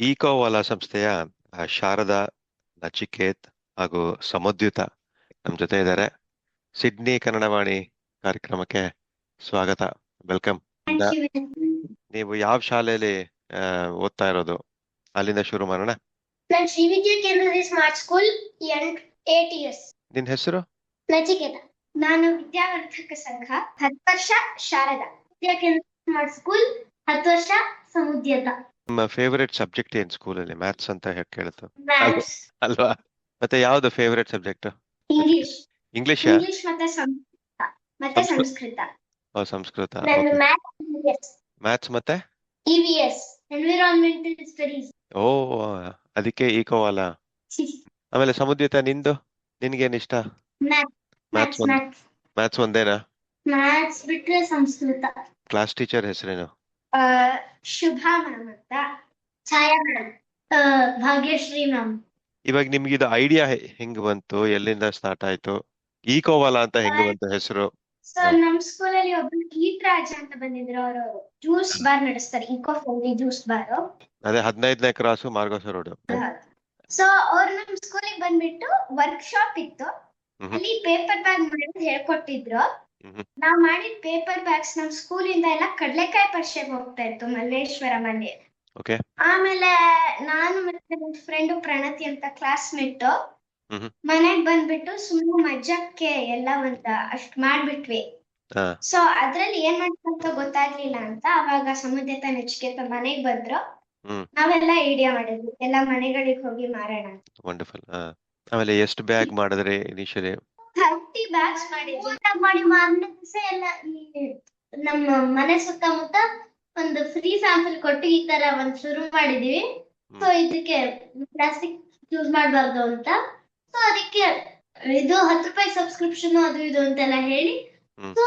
ಈಕೋವಾಲ ಸಂಸ್ಥೆಯ ಶಾರದಾ ನಚಿಕೇತ್ ಹಾಗೂ ಸಮದ್ಯುತ ನಮ್ಮ ಜೊತೆ ಇದ್ದಾರೆ. ಸಿಡ್ನಿ ಕನ್ನಡವಾಣಿ ಕಾರ್ಯಕ್ರಮಕ್ಕೆ ಸ್ವಾಗತ ವೆಲ್ಕಮ್. ನೀವು ಯಾವ ಶಾಲೆಯಲ್ಲಿ ಓದ್ತಾ ಇರೋದು? ಅಲ್ಲಿಂದ ಶುರು ಮಾಡೋಣ. ನಾನು ಶ್ರೀ ವಿದ್ಯಾ ಕೇಂದ್ರದಲ್ಲಿ ಸ್ಮಾರ್ಟ್ ಸ್ಕೂಲ್ ಎಂಟ್ ಏಟ್ ಇಯರ್ಸ್. ನಿನ್ ಹೆಸರು? ನಚಿಕೇತ. ನಾನು ವಿದ್ಯಾವರ್ಧಕ ಸಂಘ ಹತ್ತು ವರ್ಷ ಶಾರದಾ. ವಿದ್ಯಾ ಕೇಂದ್ರ ಸ್ಮಾರ್ಟ್ ಸ್ಕೂಲ್ ಹತ್ತು ವರ್ಷ ಸಮುದ್ಯತ. ನಿಮ್ಮ ಫೇವರೇಟ್ ಸಬ್ಜೆಕ್ಟ್ ಏನ್ ಸ್ಕೂಲಲ್ಲಿ ಮ್ಯಾಥ್ಸ್ ಅಂತ ಹೇಳಿ ಕೇಳ್ತು ಅಲ್ವಾ? ಮತ್ತೆ ಯಾವ್ದು favourite subject English English English ಮತ್ತೆ ಸಂಸ್ಕೃತ. ಮತ್ತೆ ಸಂಸ್ಕೃತ. ಓ ಸಂಸ್ಕೃತ. ಮ್ಯಾಥ್ಸ್ ಮ್ಯಾಥ್ಸ್ ಮತ್ತೆ? ಇವಿಎಸ್ ಎನ್ವಿರಾನ್ಮೆಂಟಲ್ ಸ್ಟಡೀಸ್ ಓ ಅದಕ್ಕೆ ಈಕೋವಾಲ ಆಮೇಲೆ ಸಮುದ್ರಿತ ನಿಂದು? ನಿನ್ಗೇನ್ ಇಷ್ಟ? ಮ್ಯಾಥ್ಸ್ ಮ್ಯಾಥ್ಸ್ ಮ್ಯಾಥ್ಸ್ ಮ್ಯಾಥ್ಸ್ ಒಂದೇನಾ? ಮ್ಯಾಥ್ಸ್ ಬಿಟ್ರೆ ಸಂಸ್ಕೃತ. ಕ್ಲಾಸ್ ಟೀಚರ್ ಹೆಸರೇನು? ಶುಭಾ ಮ್ಯಾಮ್ ಅಂತ ಛಾಯಾ ಮ್ಯಾಮ್ ಭಾಗ್ಯಶ್ರೀ ಮ್ಯಾಮ್ ಇವಾಗ ನಿಮ್ಗೆ ಇದು ಐಡಿಯಾ ಹೆಂಗ್ ಬಂತು? ಎಲ್ಲಿಂದ ಸ್ಟಾರ್ಟ್ ಆಯ್ತು? ಈಕೋವಾಲ ಅಂತ ಹೆಂಗ್ ಬಂತು ಹೆಸರು? ಸೊ ನಮ್ ಸ್ಕೂಲಲ್ಲಿ ಒಬ್ರು ಗೀತ್ ರಾಜ ಅಂತ ಬಂದಿದ್ರು ಅವರು. ಜ್ಯೂಸ್ ಬಾರ್ ನಡೆಸ್ತಾರೆ. Eco friendly juice bar. ಅದೇ ಹದಿನೈದನೇ ಕ್ರಾಸು ಮಾರ್ಗೋಸ ರೋಡ್ ಸೊ ಅವ್ರು ನಮ್ ಸ್ಕೂಲಿಗೆ ಬಂದ್ಬಿಟ್ಟು ವರ್ಕ್ ಶಾಪ್ ಇತ್ತು ಅಲ್ಲಿ ಪೇಪರ್ ಬ್ಯಾಗ್ ಮಾಡೋದು ಹೇಳ್ಕೊಟ್ಟಿದ್ರು. ನಾವ್ ಮಾಡಿದ ಪೇಪರ್ ಬ್ಯಾಗ್ಸ್ ನಮ್ ಸ್ಕೂಲಿಂದ ಎಲ್ಲ ಕಡ್ಲೆಕಾಯಿ ಪರಿಷೆ ಹೋಗ್ತಾ ಇತ್ತು ಮಲ್ಲೇಶ್ವರಂ ಅಲ್ಲಿ ಓಕೆ ಆಮೇಲೆ ನಾನು ಮತ್ತೆ ನನ್ನ ಫ್ರೆಂಡ್ ಪ್ರಣತಿ ಅಂತ ಕ್ಲಾಸ್ಮೇಟ್ ಮ್ಹೂ. ಮನೆಗ್ ಬಂದ್ಬಿಟ್ಟು ಸುಮ್ಮನೆ ಮಜ್ಜಕ್ಕೆ ಎಲ್ಲ ಒಂದ ಅಷ್ಟ್ ಮಾಡ್ಬಿಟ್ವಿ. ಹಾ. ಸೊ ಅದ್ರಲ್ಲಿ ಏನ್ ಮಾಡ್ತಂತ ಗೊತ್ತಾಗ್ಲಿಲ್ಲ ಅಂತ ಅವಾಗ ಸಮುದೇತ ನೆಚ್ಚಿಗೆ ಮನೆಗ್ ಬಂದ್ರು. ಹ್ಮ್. ನಾವೆಲ್ಲ ಐಡಿಯಾ ಮಾಡಿದ್ವಿ ಎಲ್ಲ ಮನೆಗಳಿಗೆ ಹೋಗಿ ಮಾರೋಣ ಅಂತ. ವಂಡರ್ಫುಲ್ ಆಮೇಲೆ ಎಷ್ಟು ಬ್ಯಾಗ್ ಮಾಡಿದ್ರಿ ಇನಿಷಿಯಲಿ ಬ್ಯಾಗ್ಸ್ ಮಾಡಿದ್ವಿ. ಮಾಡಿ ಮಾರನೇ ದಿವಸ ಎಲ್ಲ ನಮ್ಮ ಮನೆ ಸುತ್ತಮುತ್ತ ಒಂದು ಫ್ರೀ ಸ್ಯಾಂಪಲ್ ಕೊಟ್ಟು ಈ ತರ ಒಂದ್ ಶುರು ಮಾಡಿದೀವಿ. ಸೊ ಇದಕ್ಕೆ ಪ್ಲಾಸ್ಟಿಕ್ ಯೂಸ್ ಮಾಡಬಾರ್ದು ಅಂತ. ಸೊ ಅದಕ್ಕೆ ಇದು ಹತ್ತು ರೂಪಾಯಿ ಸಬ್ಸ್ಕ್ರಿಪ್ಷನ್ ಅದು ಇದು ಅಂತೆಲ್ಲ ಹೇಳಿ. ಸೊ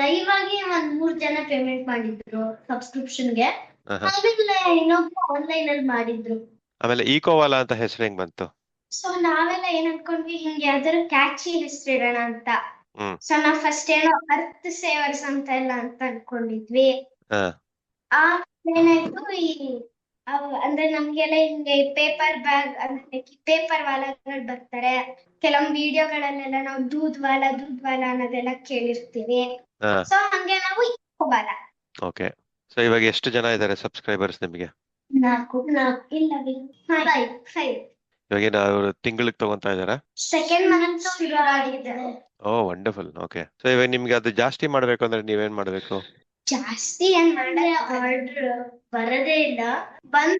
ಲೈವ್ ಆಗಿ ಒಂದ್ ಮೂರ್ ಜನ ಪೇಮೆಂಟ್ ಮಾಡಿದ್ರು ಸಬ್ಸ್ಕ್ರಿಪ್ಷನ್ಗೆ ಆಮೇಲೆ ಇನ್ನೊಬ್ರು ಆನ್ಲೈನ್ ಅಲ್ಲಿ ಮಾಡಿದ್ರು. ಆಮೇಲೆ ಈಕೋವಾಲ ಅಂತ ಹೆಸರು ಹೆಂಗ್ ಬಂತು? ಸೊ ನಾವೆಲ್ಲ ಏನ್ ಅನ್ಕೊಂಡ್ವಿ? ಹಿಂಗೆ ಯಾವ್ದಾದ್ರು ಕ್ಯಾಚಿ ಹೆಸರು ಇಡೋಣ ಅಂತ. ಹ್ಮ್. ಸೊ ನಾವ್ ಫಸ್ಟ್ ಏನೋ ಅರ್ತ್ ಸೇವರ್ಸ್ ಅಂತ ಎಲ್ಲ ಅಂತ ಅನ್ಕೊಂಡಿದ್ವಿ. ಹಾ. ಆ ಏನಾಯ್ತು ಈ ಅಂದ್ರೆ ನಮ್ಗೆಲ್ಲ ಹಿಂಗೆ ಪೇಪರ್ ಬ್ಯಾಗ್ ಅಂದ್ರೆ ಪೇಪರ್ ವಾಲಾಗಳು ಬರ್ತಾರೆ. ಕೆಲವೊಂದ್ ವಿಡಿಯೋಗಳಲ್ಲೆಲ್ಲ ನಾವು ದೂದ್ ವಾಲ ದೂದ್ ವಾಲ ಅನ್ನೋದೆಲ್ಲ ಕೇಳಿರ್ತೀವಿ. ಸೊ ಹಂಗೆ ನಾವು ಇಕೋ ವಾಲ ಓಕೆ ಸೊ ಇವಾಗ ಎಷ್ಟು ಜನ ಇದ್ದಾರೆ ಸಬ್ಸ್ಕ್ರೈಬರ್ಸ್ ನಿಮಗೆ? ನಾಲ್ಕು. ನಾಲ್ಕು. ಇಲ್ಲ ಫೈವ್ ಫೈವ್ ಇವಾಗ ಏನು ಅವರು ತಿಂಗಳಿಗೆ ತಗೊಂತಾ ಇದಾರಾ second month oh wonderful okay so ಇವಾಗ ನಿಮ್ಗೆ ಅದು ಜಾಸ್ತಿ ಮಾಡ್ಬೇಕು ಅಂದ್ರೆ ನೀವೇನ್ ಮಾಡ್ಬೇಕು? ಜಾಸ್ತಿ ಏನ್ ಮಾಡಿದ್ರೆ ಆರ್ಡರ್ ಬರದೇ ಇಲ್ಲ. ಬಂದು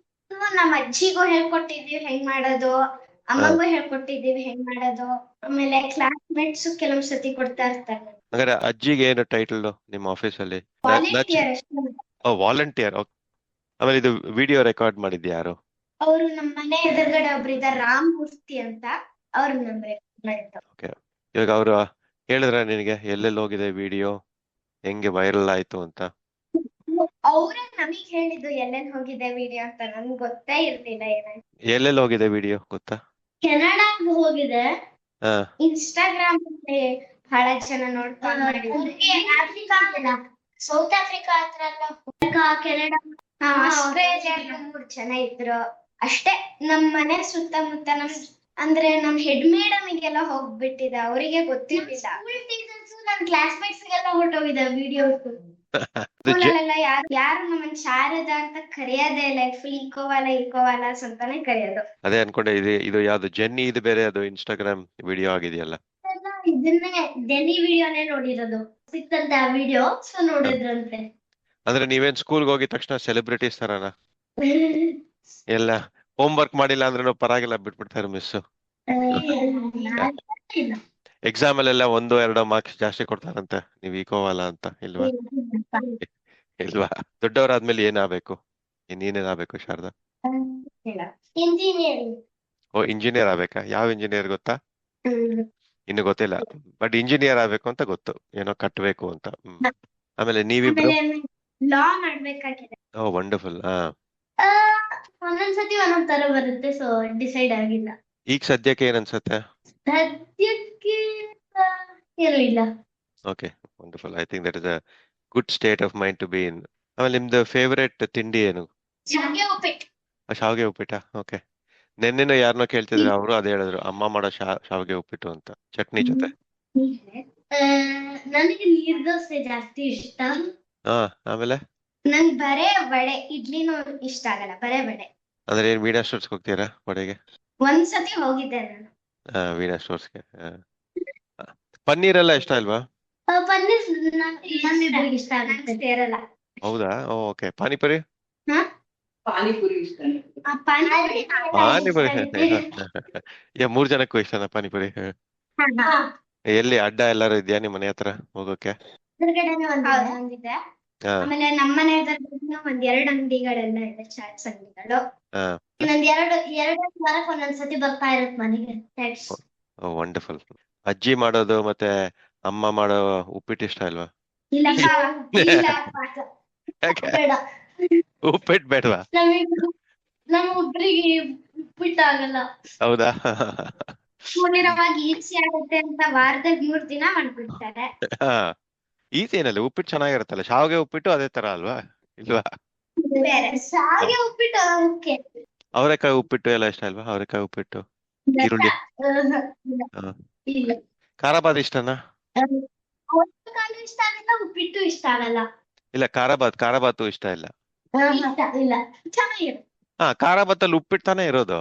ನಮ್ಮ ಅಜ್ಜಿಗೂ ಹೇಳ್ಕೊಟ್ಟಿದೀವಿ ಹೆಂಗ್ ಮಾಡೋದು ಅಮ್ಮಗೂ ಹೇಳ್ಕೊಟ್ಟಿದೀವಿ ಹೆಂಗ್ ಮಾಡೋದು. ಆಮೇಲೆ ಕ್ಲಾಸ್ಮೇಟ್ಸ್ ಕೆಲವೊಂದ್ ಸತಿ ಕೊಡ್ತಾ ಇರ್ತಾರೆ. ಹಾಗಾದ್ರೆ ಅಜ್ಜಿಗೆ ಏನು ಟೈಟಲ್ ನಿಮ್ಮ ಆಫೀಸಲ್ಲಿ ವಾಲಂಟಿಯರ್ ಅಷ್ಟೇ. ವಾಲಂಟಿಯರ್ ಆಮೇಲೆ ಇದು ವಿಡಿಯೋ ರೆಕಾರ್ಡ್ ಮಾಡಿದ್ದು ಯಾರು? ಅವರು ನಮ್ಮ ಮನೆ ಎದುರುಗಡೆ ಒಬ್ರು ಇದ್ದಾರೆ ರಾಮ್ ಮೂರ್ತಿ ಅಂತ ಅವ್ರು ನಮ್ಗೆ ಓಕೆ ಇವಾಗ ಅವರು ಹೇಳಿದ್ರ ನಿನಗೆ ಎಲ್ಲೆಲ್ಲಿ ಹೋಗಿದೆ ವಿಡಿಯೋ ಹೆಂಗೆ ವೈರಲ್ ಆಯ್ತು ಅಂತ? ಅವರೇ ನಮಗೆ ಹೇಳಿದ್ದು ಎಲ್ಲೆಲ್ಲಿ ಹೋಗಿದೆ ವಿಡಿಯೋ ಅಂತ ನನಗೆ ಗೊತ್ತೇ ಇರ್ಲಿಲ್ಲ ಏನಾಯ್ತು. ಎಲ್ಲೆಲ್ಲಿ ಹೋಗಿದೆ ವಿಡಿಯೋ ಗೊತ್ತಾ? ಕೆನಡಾ ಹೋಗಿದೆ. ಹಾ. ಇನ್ಸ್ಟಾಗ್ರಾಮ್ ಅಲ್ಲಿ ಬಹಳ ಜನ ನೋಡ್ಕೊಂಡು ಆಫ್ರಿಕಾ ಸೌತ್ ಆಫ್ರಿಕಾ ಹತ್ರ ಎಲ್ಲ ಕೆನಡಾ ಆಸ್ಟ್ರೇಲಿಯಾ ಮೂರ್ ಜನ ಇದ್ರು. ಅಷ್ಟೇ ನಮ್ ಮನೆ ಸುತ್ತಮುತ್ತ ನಮ್ ಅಂದ್ರೆ ನಮ್ ಹೆಡ್ ಮೇಡಮಿಗೆಲ್ಲ ಹೋಗ್ಬಿಟ್ಟಿದೆ ಅವರಿಗೆ ಗೊತ್ತಿರ್ಲಿಲ್ಲ. ನನ್ ಕ್ಲಾಸ್ಮೇಟ್ಸ್ ಗೆಲ್ಲ ಹೊರ್ಟೋಗಿದೆ ವಿಡಿಯೋ ಯಾರು ಯಾರು ನಮ್ಮನ್ ಶಾರದಾ ಅಂತ ಕರೆಯೋದೇ ಇಲ್ಲ ಫುಲ್ ಇಕೋವಾಲ ಇಕೋವಾಲಾಸ್ ಅಂತಾನೆ ಕರೆಯೋದು. ಅದೇ ಅನ್ಕೊಂಡೆ ಇದು ಇದು ಯಾವ್ದು ಜೆನ್ನಿ ಇದು ಬೇರೆ ಅದು ಇನ್ಸ್ಟಾಗ್ರಾಮ್ ವಿಡಿಯೋ ಆಗಿದೆಯಲ್ಲ. ಎಲ್ಲ ಇದನ್ನೇ ಜೆನ್ನಿ ವಿಡಿಯೋನೇ ನೋಡಿರೋದು. ಸಿಕ್ತಂತೆ ಆ ವಿಡಿಯೋ ಸೊ ನೋಡಿದ್ರಂತೆ. ಅಂದ್ರೆ ನೀವೇನ್ ಸ್ಕೂಲ್ಗೆ ಹೋಗಿದ ತಕ್ಷಣ ಸೆಲೆಬ್ರಿಟೀಸ್ ತರನ? ಎಲ್ಲ. ಹೋಮ್ ವರ್ಕ್ ಮಾಡಿಲ್ಲ ಅಂದ್ರೆ ಪರವಾಗಿಲ್ಲ ಬಿಟ್ಬಿಡ್ತಾರೆ ಮಿಸ್. ಎಕ್ಸಾಮ್ ಅಲ್ಲೆಲ್ಲ ಒಂದು ಎರಡು ಮಾರ್ಕ್ಸ್ ಜಾಸ್ತಿ ಕೊಡ್ತಾರಂತೆ. ನೀವು ಈಕೋವಲ್ಲ ಅಂತ ಇಲ್ವಾ? ಇಲ್ವಾ? ದೊಡ್ಡವರಾದ್ಮೇಲೆ ಏನಾಗ್ಬೇಕು? ನೀನೇನಾಗ್ಬೇಕು ಶಾರದಾ? ಇಂಜಿನಿಯರಿಂಗ್ ಓ ಇಂಜಿನಿಯರ್ ಆಗ್ಬೇಕಾ? ಯಾವ ಇಂಜಿನಿಯರ್ ಗೊತ್ತಾ? ಇನ್ನು ಗೊತ್ತಿಲ್ಲ. ಬಟ್ ಇಂಜಿನಿಯರ್ ಆಗ್ಬೇಕು ಅಂತ ಗೊತ್ತು. ಏನೋ ಕಟ್ಟಬೇಕು ಅಂತ. ಆಮೇಲೆ ನೀವಿಬ್ರು? ಓ ವಂಡರ್ಫುಲ್ ಹಾ. ಆ, ಒಂದೊಂದ್ಸತಿ ಒಂದೊಂದ್ ತರ ಬರುತ್ತೆ ಸೊ ಡಿಸೈಡ್ ಆಗಿಲ್ಲ. ಈಗ ಸದ್ಯಕ್ಕೆ ಏನ್ ಅನ್ಸತ್ತೆ ಸದ್ಯಕ್ಕೆ ಏನೂ ಇಲ್ಲ okay wonderful I think that is a good state of mind to be in ಆಮೇಲೆ ನಿಮ್ದು ಫೇವರೇಟ್ ತಿಂಡಿ ಏನು? ಶಾವಿಗೆ ಉಪ್ಪಿಟ್ಟು. ಶಾವಿಗೆ ಉಪ್ಪಿಟ್ಟ? ಓಕೆ ನಿನ್ನೆನೋ ಯಾರನ್ನೋ ಕೇಳ್ತಿದ್ರು ಅವರು ಅದೇ ಹೇಳಿದ್ರು ಅಮ್ಮ ಮಾಡೋ ಶಾವಿಗೆ ಉಪ್ಪಿಟ್ಟು ಅಂತ. ಚಟ್ನಿ ಜೊತೆ? ನನಗೆ ನೀರ್ ದೋಸೆ ಜಾಸ್ತಿ ಇಷ್ಟ. ಹಾ ಆಮೇಲೆ? ನಂಗ್ ಬರೇ ವಡೆ ಇಡ್ಲಿನೂ ಇಷ್ಟ ಆಗಲ್ಲ ಬರೇ ವಡೆ. ಅಂದ್ರೆ ಏನ್ ವೀಣಾ ಸ್ಟೋರ್ಸ್ ಹೋಗ್ತೀರಾ ವಡೆಗೆ? ಒಂದ್ಸತಿ ಹೋಗಿದ್ದೆ ನಾನು. ಹಾ ಸ್ಟೋರ್ಸ್ ಸ್ಟೋರ್ಸ್ಗೆ ಪನ್ನೀರ್ ಎಲ್ಲ ಇಷ್ಟ ಇಲ್ವಾ? ಆ, ಪನ್ನೀರ್ ನನ್ನಿಬ್ರಿಗೆ ಇಷ್ಟ ಆಗುತ್ತೆ. ಸೇರಲ್ಲ. ಹೌದಾ? ಓಕೆ ಪಾನಿಪುರಿ? ಪಾನಿಪುರಿ ಇಷ್ಟ ಆ, ಪಾನಿಪುರಿ ಪಾನಿಪುರಿ ಆಗುತ್ತೆ. ಮೂರ್ ಜನಕ್ಕೂ ಇಷ್ಟನಾ ಪಾನಿಪುರಿ? ಹ. ಎಲ್ಲಿ ಅಡ್ಡ ಎಲ್ಲಾರು ಇದ್ಯಾ ನಿಮ್ ಮನೆ ಹತ್ರ ಹೋಗೋಕೆ? ಎದುರುಗಡೆನೆ ಒಂದ್ ಒಂದಿದೆ ಆಮೇಲೆ ನಮ್ಮ ಮನೆಯಲ್ಲಿ ಒಂದ್ ಎರಡ್ ಅಂಗಡಿಗಳೆಲ್ಲ ಇದೆ ಚಾಟ್ಸ್ ಅಂಗಡಿಗಳು ಇನ್ನೊಂದ್ ಎರಡು ಎರಡು ವಾರಕ್ಕೆ ಒಂದೊಂದ್ಸತಿ ಬರ್ತಾ ಇರತ್ ಮನೆಗೆ. ಚಾಟ್ಸ್ ವಂಡರ್ಫುಲ್ ಅಜ್ಜಿ ಮಾಡೋದು ಮತ್ತೆ ಅಮ್ಮ ಮಾಡೋ ಉಪ್ಪಿಟ್ಟು ಇಷ್ಟ ಅಲ್ವಾ ಇಲ್ಲ ಇಲ್ಲ ನಮ್ ಒಬ್ರಿಗೆ ಉಪ್ಪಿಟ್ಟು ಆಗಲ್ಲ. ಹೌದಾ? ಈಸಿ ಆಗುತ್ತೆ ಅಂತ ವಾರದಾಗ ಮೂರ್ ದಿನ ಮಾಡ್ಬಿಡ್ತಾರೆ. ಈಸಿ ಏನಲ್ಲ ಉಪ್ಪಿಟ್ಟು ಚೆನ್ನಾಗಿರುತ್ತಲ್ಲ? ಶಾವಿಗೆ ಉಪ್ಪಿಟ್ಟು ಅದೇ ತರ ಅಲ್ವಾ? ಇಲ್ವಾ? ಶಾವಿಗೆ ಉಪ್ಪಿಟ್ಟು ಓಕೆ ಅವರೆಕಾಯಿ ಉಪ್ಪಿಟ್ಟು ಎಲ್ಲ ಇಷ್ಟ ಅಲ್ವಾ? ಅವರೆಕಾಯಿ ಉಪ್ಪಿಟ್ಟು. ಈರುಳ್ಳಿ. ಹಾ. ಖಾರ ಖಾರಾಬಾದ್ ಇಷ್ಟನಾ? ಉಪ್ಪಿಟ್ಟು ಇಷ್ಟ ಆಗಲ್ಲ. ಇಲ್ಲ ಖಾರಾಬಾದ್ ಖಾರಾಬಾತು ಇಷ್ಟ ಇಲ್ಲ. ಇಷ್ಟ ಇಲ್ಲ. ಅಲ್ಲಿ ಹಾ ಉಪ್ಪಿಟ್ಟು ತಾನೇ ಇರೋದು.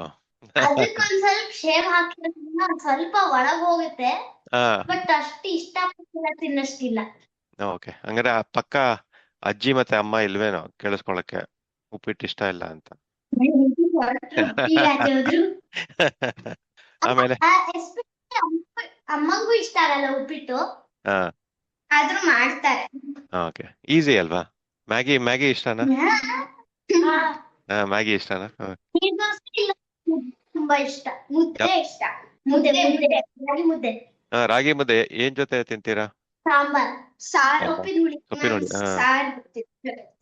ಸ್ವಲ್ಪ ಒಳಗ್ ಹೋಗುತ್ತೆ. ಹಾ. ಬಟ್ ಅಷ್ಟು ಇಷ್ಟ ತಿನ್ನಷ್ಟಿಲ್ಲ. ಓಕೆ ಹಂಗಾರೆ ಆ ಪಕ್ಕ ಅಜ್ಜಿ ಮತ್ತೆ ಅಮ್ಮ ಇಲ್ವೇನೋ ಕೇಳಿಸ್ಕೊಳಕ್ಕೆ ಉಪ್ಪಿಟ್ಟು ಇಷ್ಟ ಇಲ್ಲ ಅಂತ. ಆಮೇಲೆ? ಅಮ್ಮಂಗೂ ಇಷ್ಟ ಆಗಲ್ಲ ಉಪ್ಪಿಟ್ಟು. ಹಾ. ಆದ್ರೂ ಮಾಡ್ತಾರೆ. ಓಕೆ ಈಸಿ ಅಲ್ವಾ? ಮ್ಯಾಗಿ ಮ್ಯಾಗಿ ಇಷ್ಟನಾ? ಹಾ. ಮ್ಯಾಗಿ ಇಷ್ಟನಾ? ತುಂಬಾ ಇಷ್ಟ. ಮುದ್ದೆ ಇಷ್ಟ. ಮುದ್ದೆ ಮುದ್ದೆ. ರಾಗಿ ಮುದ್ದೆ. ಹಾ ರಾಗಿ ಮುದ್ದೆ. ಏನ್ ಜೊತೆ ತಿಂತೀರಾ? ಸಾಂಬಾರ್. ಸಾರ್. ಸೊಪ್ಪಿನ ಹುಳಿ ಸೊಪ್ಪಿನ ಹುಳಿ. ಸಾರ್.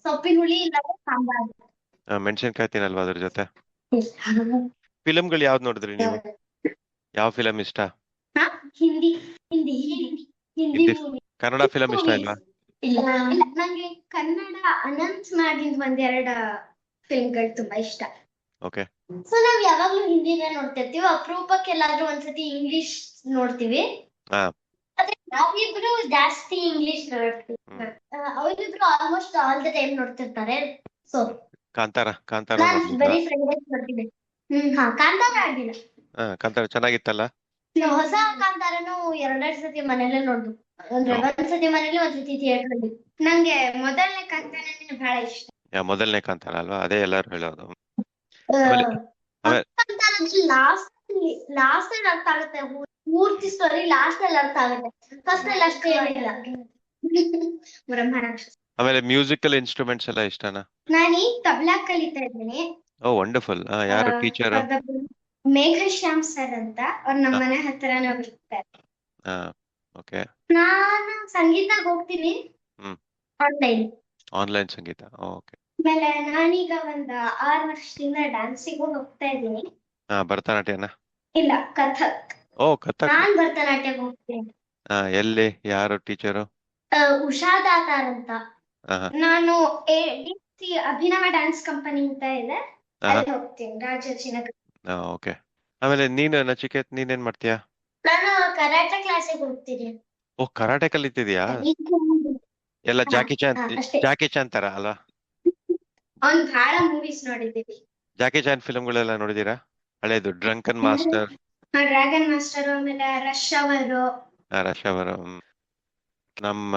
ಸೊಪ್ಪಿನ ಹುಳಿ ಇಲ್ಲ ಸಾಂಬಾರ್ ಮೆಣಸಿನಕಾಯಿ ತಿನ್ನಲ್ವಾ ಅದ್ರ ಜೊತೆ? ಫಿಲಂಗಳು ಯಾವ್ದು ನೋಡಿದ್ರಿ ನೀವು? ಯಾವ ಫಿಲಂ ಇಷ್ಟ? ಹಾ? ಹಿಂದಿ ಹಿಂದಿ ಹಿಂದಿ ಕನ್ನಡ ಫಿಲಂ ಇಷ್ಟ ಇಲ್ವಾ? ಇಲ್ಲ ನಂಗೆ ಕನ್ನಡ ಅನಂತ್ ನಾಗಿಂದ್ ಒಂದೆರಡು ಫಿಲ್ಮ್ಗಳು ತುಂಬಾ ಇಷ್ಟ. ಓಕೆ. ಸೊ ನಾವ್ ಯಾವಾಗ್ಲೂ ಹಿಂದಿನ ನೋಡ್ತಿರ್ತೀವಿ ಅಪರೂಪಕ್ಕೆ ಎಲ್ಲಾದ್ರೂ ಒಂದ್ಸತಿ ಇಂಗ್ಲಿಷ್ ನೋಡ್ತೀವಿ. ಹಾ. ಆದ್ರೆ ನಾವಿಬ್ರು ಜಾಸ್ತಿ ಇಂಗ್ಲಿಷ್ ನೋಡ್ತೀವಿ. ಅವರಿಬ್ರು ಆಲ್ಮೋಸ್ಟ್ ಆಲ್ ದ ಟೈಮ್ ನೋಡ್ತಿರ್ತಾರೆ. ಸೊ ಕಾಂತಾರ ಕಾಂತಾರ ನಾನ್ ನೋಡಿದ್ರಾ ಬರೀ ಫ್ರೆಂಡ್ ನೋಡ್ತೀನಿ ಹ್ಮ್ ಹಾ ಕಾಂತಾರ ಆಗಿಲ್ಲ. ಹಾ ಕಾಂತಾರ ಚೆನ್ನಾಗಿತ್ತಲ್ಲ? ಹೊಸ ಕಾಂತಾರನು ಎರಡೆರಡು ಸತಿ ಮನೇಲೆ ನೋಡ್ದು. ಅಂದ್ರೆ ಒಂದ್ಸತಿ ಮನೇಲಿ ಒಂದ್ಸತಿ ಥಿಯೇಟರ್ ಅಲ್ಲಿ. ನಂಗೆ ಮೊದಲನೇ ಕಾಂತಾರನೇ ಬಹಳ ಇಷ್ಟ. ಮೊದಲನೇ ಕಾಂತಾರ ಅಲ್ವಾ? ಅದೇ ಎಲ್ಲರೂ ಹೇಳೋದು. ಲಾಸ್ಟ್ ಲಾಸ್ಟ್ ಅರ್ಥ ಆಗುತ್ತೆ. ಪೂರ್ತಿ ಸ್ಟೋರಿ ಲಾಸ್ಟ್ ಅಲ್ಲಿ ಅರ್ಥ ಆಗುತ್ತೆ. ಫಸ್ಟ್ ಅಲ್ಲಿ ಅಷ್ಟೇ ಏನಿಲ್ಲ ಬ್ರಹ್ಮರಾಕ್ಷಸ ಆಮೇಲೆ ಮ್ಯೂಸಿಕಲ್ ಇನ್ಸ್ಟ್ರೂಮೆಂಟ್ಸ್ ಎಲ್ಲ ಇಷ್ಟನಾ? ನಾನು ಈ ತಬ್ಲಾ ಕಲಿತಾ ಇದ್ದೀನಿ. ಓ ವಂಡರ್ಫುಲ್ ಯಾರು ಟೀಚರ್ ಮೇಘ ಮೇಘಶ್ಯಾಮ್ ಸರ್ ಅಂತ ಅವ್ರ ನಮ್ಮ ಮನೆ ಹತ್ರನೇ ಬರ್ತಾರೆ ಹಾ ಓಕೆ ನಾನು ಸಂಗೀತ ಹೋಗ್ತೀನಿ. ಆನ್ಲೈನ್ ಆನ್ಲೈನ್ ಸಂಗೀತ ಓಕೆ ಆಮೇಲೆ ನಾನೀಗ ಒಂದ್ ಆರ್ ವರ್ಷದಿಂದ ಡ್ಯಾನ್ಸಿಗೂ ಹೋಗ್ತಾ ಇದ್ದೀನಿ. ಹಾ ಭರತನಾಟ್ಯನ? ಇಲ್ಲ ಕಥಕ್. ಓ ಕಥಕ್. ನಾನ್ ಭರತನಾಟ್ಯಕ್ಕೆ ಹೋಗ್ತೀನಿ. ಆ, ಎಲ್ಲಿ ಯಾರು ಟೀಚರು? ಆ, ಉಷಾ ದಾತಾರ್ ಅಂತ. ಹಾ ಹಾ. ನಾನು ಎಡಿಸಿ ಅಭಿನವ ಡ್ಯಾನ್ಸ್ ಕಂಪನಿ ಅಂತ ಇದೆ. ಹಾ. ಅಲ್ಲಿ ಹೋಗ್ತೀನಿ ರಾಜಾಜಿನಗರ ಓಕೆ. ಆಮೇಲೆ ನೀನು ನಚಿಕೇತ್ ನೀನೇನ್ ಮಾಡ್ತೀಯಾ? ನಾನು ಕರಾಟೆ ಕ್ಲಾಸಿಗೆ ಹೋಗ್ತೀನಿ. ಓ ಕರಾಟೆ ಕಲಿತಿದ್ಯಾ ಎಲ್ಲ ಹಾ, ಜಾಕಿ ಚಾನ್ ಹಾ, ಅಷ್ಟೇ. ಜಾಕಿ ಚಾನ್ ತರ ಅಲ್ವಾ ಅವ್ನ್ ಬಹಳ ಮೂವೀಸ್ ನೋಡಿದ್ದೀವಿ ಜಾಕಿ ಚಾನ್ ಫಿಲಂಗಳೆಲ್ಲ ನೋಡಿದೀರಾ ಹಳೇದು ಡ್ರಂಕನ್ ಮಾಸ್ಟರ್ ಡ್ರ್ಯಾಗನ್ ಮಾಸ್ಟರ್ ಆಮೇಲೆ ರಶ್ ಅವರು. ರಶ್ ಅವರು. ನಮ್ಮ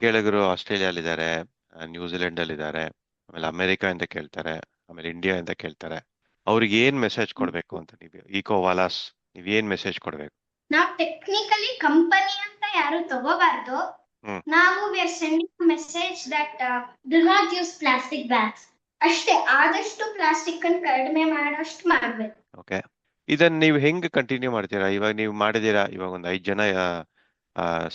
ಕೇಳಿಗರು ಆಸ್ಟ್ರೇಲಿಯಾಲಿದ್ದಾರೆ ನ್ಯೂಜಿಲೆಂಡ್ ಅಲ್ಲಿ ಇದ್ದಾರೆ ಆಮೇಲೆ ಅಮೆರಿಕ ಅಂತ ಕೇಳ್ತಾರೆ ಆಮೇಲೆ ಇಂಡಿಯಾ ಅಂತ ಕೇಳ್ತಾರೆ. ಅವ್ರಿಗೆ ಏನ್ ಮೆಸೇಜ್ ಕೊಡ್ಬೇಕು ಅಂತ ನೀವು ಈಕೋ ವಾಲಾಸ್ ನೀವ್ ಏನ್ ಮೆಸೇಜ್ ಕೊಡ್ಬೇಕು? ನಾವ್ ಟೆಕ್ನಿಕಲಿ ಕಂಪನಿ ಅಂತ ಯಾರು ತಗೋಬಾರ್ದು. ನಾವು we are sending message that do not use plastic bags ಅಷ್ಟೇ ಆದಷ್ಟು ಪ್ಲಾಸ್ಟಿಕ್ ಅನ್ನು ಕಡಿಮೆ ಮಾಡೋಷ್ಟು ಮಾಡ್ಬೇಕು. ಓಕೆ ಇದನ್ನ ನೀವು ಹೆಂಗ್ ಕಂಟಿನ್ಯೂ ಮಾಡ್ತೀರಾ? ಇವಾಗ ನೀವು ಮಾಡಿದೀರಾ ಇವಾಗ ಒಂದು ಐದ್ ಜನ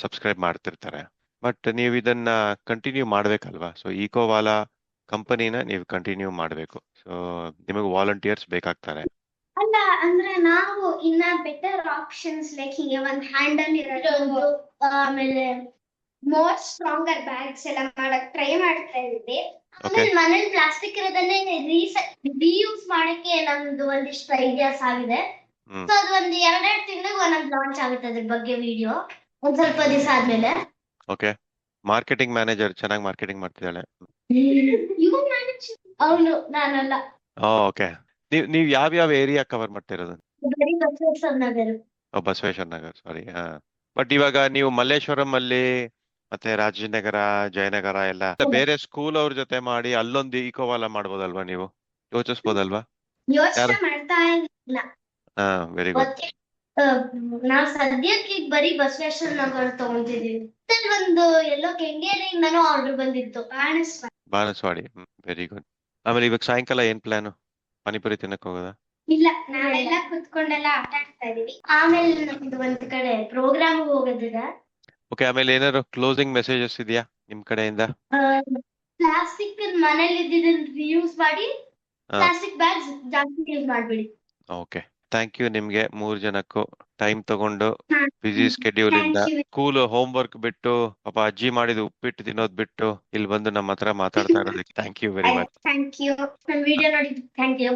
ಸಬ್ಸ್ಕ್ರೈಬ್ ಮಾಡ್ತಿರ್ತಾರೆ. ಬಟ್ ನೀವು ಇದನ್ನ ಕಂಟಿನ್ಯೂ ಮಾಡ್ಬೇಕಲ್ವಾ? ಸೊ ಈಕೋವಾಲಾ ಕಂಪನಿನ ನೀವು ಕಂಟಿನ್ಯೂ ಮಾಡ್ಬೇಕು. ಸೊ ನಿಮಗೆ ವಾಲಂಟಿಯರ್ಸ್ ಬೇಕಾಗ್ತಾರೆ. ಅಲ್ಲ, ಅಂದ್ರೆ ನಾವು ಇನ್ನ ಬೆಟರ್ ಆಪ್ಷನ್ಸ್ ಲೈಕ್ ಹಿಂಗೆ ಒಂದ್ ಹ್ಯಾಂಡಲ್ ಇರೋದು ಆಮೇಲೆ ಮೋರ್ ಸ್ಟ್ರಾಂಗರ್ ಬ್ಯಾಗ್ಸ್ ಎಲ್ಲ ಮಾಡಕ್ ಟ್ರೈ ಮಾಡ್ತಾ Okay. ಆಮೇಲೆ ಮನೇಲಿ ಪ್ಲಾಸ್ಟಿಕ್ ಇರೋದನ್ನೇ ರೀಸ ರೀಯೂಸ್ ಮಾಡಕ್ಕೆ ನಮ್ದು ಒಂದಿಷ್ಟು ಐಡಿಯಾಸ್ ಆಗಿದೆ. ಸೊ ಅದು ಒಂದ್ ಎರಡೆರಡು ತಿಂಗಳಿಗೆ ಒಂದೊಂದು ಲಾಂಚ್ ಆಗುತ್ತೆ ಅದ್ರ ಬಗ್ಗೆ ವಿಡಿಯೋ ಒಂದ್ ಸ್ವಲ್ಪ ದಿವಸ ಆದ್ಮೇಲೆ. ಓಕೆ ಮಾರ್ಕೆಟಿಂಗ್ ಮ್ಯಾನೇಜರ್ ಚೆನ್ನಾಗಿ ಮಾರ್ಕೆಟಿಂಗ್ ಮಾಡ್ತಿದ್ದಾಳೆ. ಇವ್ ಮ್ಯಾನೇಜ್ ಅವನು ನಾನಲ್ಲ. ಓಕೆ ನೀವ್ ನೀವ್ ಯಾವ ಯಾವ ಏರಿಯಾ ಕವರ್ ಮಾಡ್ತಿರೋದು? ಬರೀ ಬಸವೇಶ್ವರ ನಗರ. ಓ, ಬಸವೇಶ್ವರ ನಗರ್. ಸಾರಿ ಹಾ. ಬಟ್ ಇವಾಗ ನೀವು ಮಲ್ಲೇಶ್ವರಂ ಅಲ್ಲಿ ಮತ್ತೆ ರಾಜನಗರ ಜಯನಗರ ಎಲ್ಲ ಬೇರೆ ಸ್ಕೂಲ್ ಅವ್ರ ಜೊತೆ ಮಾಡಿ ಅಲ್ಲೊಂದು ಈಕೋವಾಲ ಮಾಡ್ಬೋದಲ್ವಾ ನೀವು? ಯೋಚಿಸ್ಬೋದಲ್ವಾ? ಯೋಚನೆ? ಮಾಡ್ತಾ ಇಲ್ಲ. ಹಾ ವೆರಿ ಗುಡ್ ಗೊತ್ತೇ ಆ, ನಾವ್ ಸದ್ಯಕ್ಕೆ ಈಗ ಬರೀ ಬಸವೇಶ್ವರ ನಗರ ತಗೊಂತಿದೀವಿ ಮತ್ತೆ ಒಂದು ಎಲ್ಲೋ ಕೆಂಗೇರಿಯಿಂದನೂ ಆರ್ಡರ್ ಬಂದಿತ್ತು. ಕಾಣಿಸ್ತಾ ಬಾಣಸ್ವಾಡಿ. ವೆರಿ ಗುಡ್ ಆಮೇಲೆ ಇವಾಗ ಸಾಯಂಕಾಲ ಏನ್ ಪ್ಲಾನು ಪಾನಿಪುರಿ ತಿನ್ನಕ್ ಹೋಗೋದಾ? ಇಲ್ಲ ನಾವೆಲ್ಲ ಕುತ್ಕೊಂಡೆಲ್ಲ ಆಟ ಆಡ್ತಾ ಇದೀವಿ. ಆಮೇಲೆ ನಮ್ದು ಒಂದ್ ಕಡೆ ಪ್ರೋಗ್ರಾಮ್ ಹೋಗೋದಿದೆ. ಓಕೆ ಆಮೇಲೆ ಏನಾದ್ರು ಕ್ಲೋಸಿಂಗ್ ಮೆಸೇಜಸ್ ಇದೆಯಾ ನಿಮ್ ಕಡೆಯಿಂದ? ಪ್ಲಾಸ್ಟಿಕ್ ಮನೇಲಿ ಇದ್ದಿದ್ದನ್ನ ರಿಯೂಸ್ ಮಾಡಿ ಹಾ. ಪ್ಲಾಸ್ಟಿಕ್ ಬ್ಯಾಗ್ಸ್ ಜಾಸ್ತಿ ಯೂಸ್ ಮಾಡಬೇಡಿ. ಓಕೆ ಥ್ಯಾಂಕ್ ಯು ನಿಮ್ಗೆ ಮೂರ್ ಜನಕ್ಕೂ. ಟೈಮ್ ತಗೊಂಡು ಬ್ಯುಸಿ ಬಿಸಿ ಸ್ಕೆಡ್ಯೂಲ್ ಇಂದ. ಸ್ಕೂಲ್ ಹೋಮ್ ವರ್ಕ್ ಬಿಟ್ಟು ಪಾಪ ಅಜ್ಜಿ ಮಾಡಿದ ಉಪ್ಪಿಟ್ಟು ತಿನ್ನೋದ್ ಬಿಟ್ಟು ಇಲ್ಲಿ ಬಂದು ನಮ್ಮ ಹತ್ರ ಮಾತಾಡ್ತಾ ಇರೋದಕ್ಕೆ. Thank you very much thank you video ನೋಡಿದ್ದು. Thank you